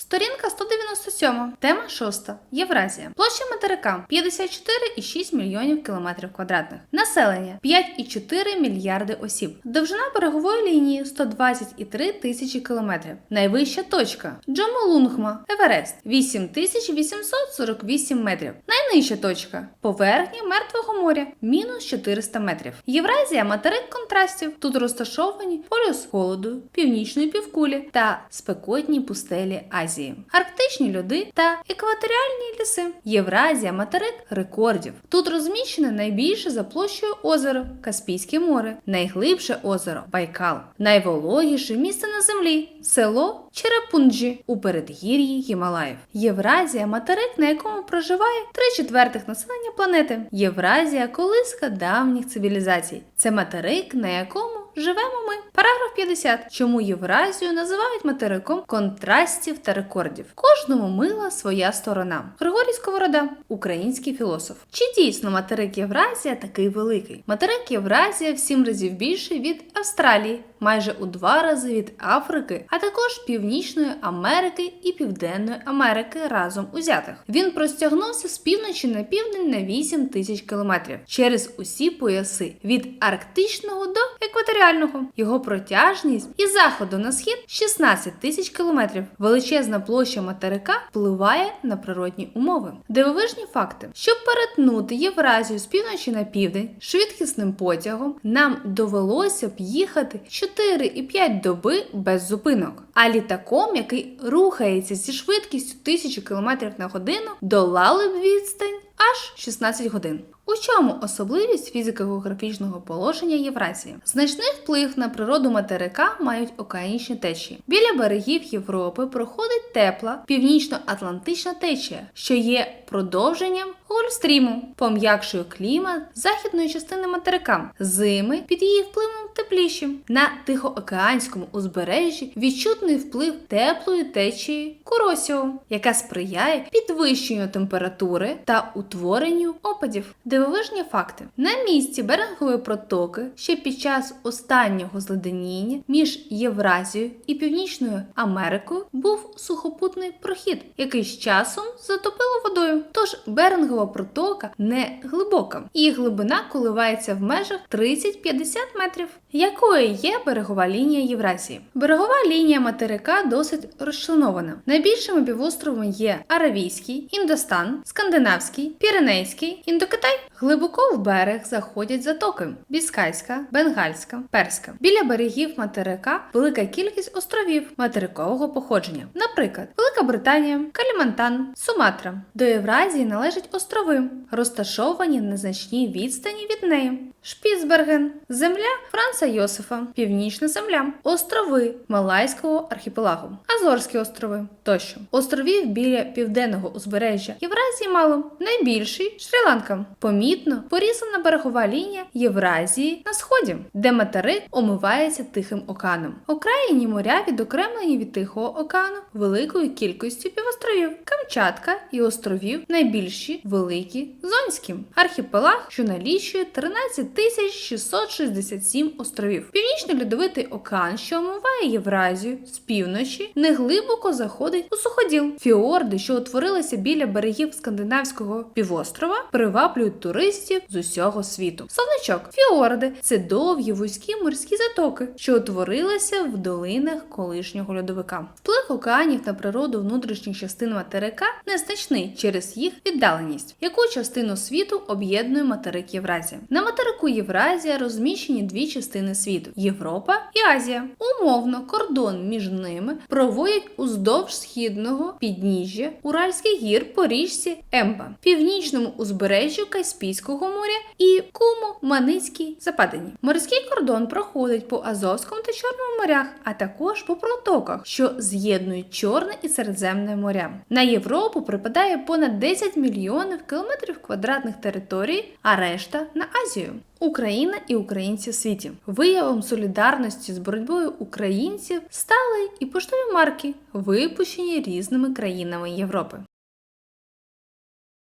Сторінка 197. Тема 6. Євразія. Площа материка 54,6 мільйонів кілометрів квадратних. Населення 5,4 мільярди осіб. Довжина берегової лінії 123 тисячі кілометрів. Найвища точка Джомолунгма, Еверест 8848 метрів. Найнижча точка поверхня Мертвого моря мінус 400 метрів. Євразія материк контрастів. Тут розташовані полюс холоду, північної півкулі та спекотні пустелі Азії, арктичні льоди та екваторіальні ліси. Євразія материк рекордів. Тут розміщене найбільше за площею озеро Каспійське море, найглибше озеро Байкал, найвологіше місце на землі село Черепунджі у передгір'ї Гімалаїв. Євразія материк, на якому проживає три четвертих населення планети. Євразія колиска давніх цивілізацій. Це материк, на якому живемо ми. Параграф 50. Чому Євразію називають материком контрастів та рекордів? Кожному мила своя сторона. Григорій Сковорода, український філософ. Чи дійсно материк Євразія такий великий? Материк Євразія в сім разів більший від Австралії, майже у два рази від Африки, а також Північної Америки і Південної Америки разом узятих. Він простягнувся з півночі на південь на 8 тисяч кілометрів через усі пояси від арктичного до екваторіального. Його протяжність із заходу на схід 16 тисяч кілометрів. Величезна площа материка впливає на природні умови. Дивовижні факти: щоб перетнути Євразію з півночі на південь швидкісним потягом, нам довелося б їхати 4,5 доби без зупинок. А літаком, який рухається зі швидкістю 1000 км на годину, долали б відстань аж 16 годин. У чому особливість фізико-географічного положення Євразії? Значний вплив на природу материка мають океанічні течії. Біля берегів Європи проходить тепла північно-атлантична течія, що є продовженням Гольфстріму, пом'якшує клімат західної частини материка. Зими під її впливом тепліші. На Тихоокеанському узбережжі відчутний вплив теплої течії Куросіо, яка сприяє підвищенню температури та утворенню опадів. Дивовижні факти: на місці берегової протоки ще під час останнього зледеніння між Євразією і Північною Америкою був сухопутний прохід, який з часом затопило водою. Тож беренгова протока не глибока, її глибина коливається в межах 30-50 метрів. Якою є берегова лінія Євразії? Берегова лінія материка досить розчленована. Найбільшими півостровами є Аравійський, Індостан, Скандинавський, Піренейський, Індокитай. Глибоко в берег заходять затоки: Біскайська, Бенгальська, Перська. Біля берегів материка велика кількість островів материкового походження. Наприклад, Велика Британія, Калімантан, Суматра. До Євразії належать острови, розташовані на значній відстані від неї. Шпіцберген, земля Франца Йосифа, Північна земля, острови Малайського архіпелагу, Азорські острови тощо. Островів біля південного узбережжя Євразії мало. Найбільший Шрі-Ланка. Помітно порізана берегова лінія Євразії на сході, де материк омивається Тихим океаном. Окраїні моря відокремлені від Тихого океану великою кількістю півостровів. Камчатка і островів найбільші великі зонські. Архіпелаг, що налічує 13 тисяч 667 островів. Північний льодовитий океан, що омиває Євразію з півночі, неглибоко заходить у суходіл. Фіорди, що утворилися біля берегів скандинавського півострова, приваблюють туристів з усього світу. Словничок фіорди це довгі вузькі морські затоки, що утворилися в долинах колишнього льодовика. Вплив океанів на природу внутрішніх частин материка незначний через їх віддаленість, яку частину світу об'єднує материк Євразія. На материку Євразія розміщені дві частини світу Європа і Азія. Умовно, кордон між ними проводять уздовж східного підніжжя Уральських гір по річці Емба, північному узбережжю Каспійського моря і Куму Маницькій Западині. Морський кордон проходить по Азовському та Чорному морях, а також по протоках, що з'єднують Чорне і Середземне моря. На Європу припадає понад 10 мільйонів кілометрів квадратних територій, а решта на Азію. Україна і українці в світі. Виявом солідарності з боротьбою українців стали і поштові марки, випущені різними країнами Європи.